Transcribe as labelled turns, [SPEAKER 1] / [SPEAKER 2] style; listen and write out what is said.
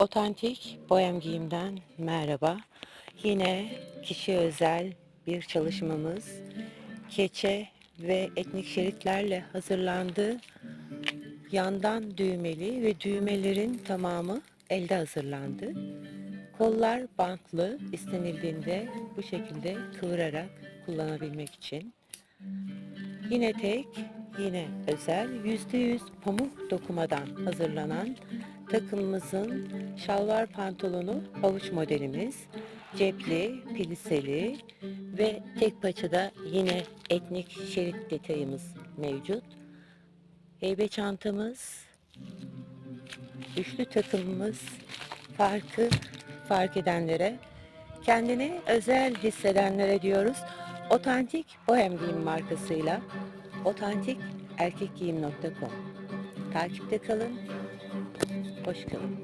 [SPEAKER 1] Otantik Bohem Giyim'den merhaba. Yine kişi özel bir çalışmamız. Keçe ve etnik şeritlerle hazırlandı. Yandan düğmeli ve düğmelerin tamamı elde hazırlandı. Kollar bantlı istenildiğinde bu şekilde kıvırarak kullanabilmek için. Yine tek, yine özel, %100 pamuk dokumadan hazırlanan takımımızın şalvar pantolonu havuç modelimiz. Cepli, pliseli ve tek paçada yine etnik şerit detayımız mevcut. Heybe çantamız, üçlü takımımız farkı fark edenlere, kendini özel hissedenlere diyoruz. Otantik Bohem Giyim markasıyla otantikerkekgiyim.com Takipte kalın, Hoşçakalın.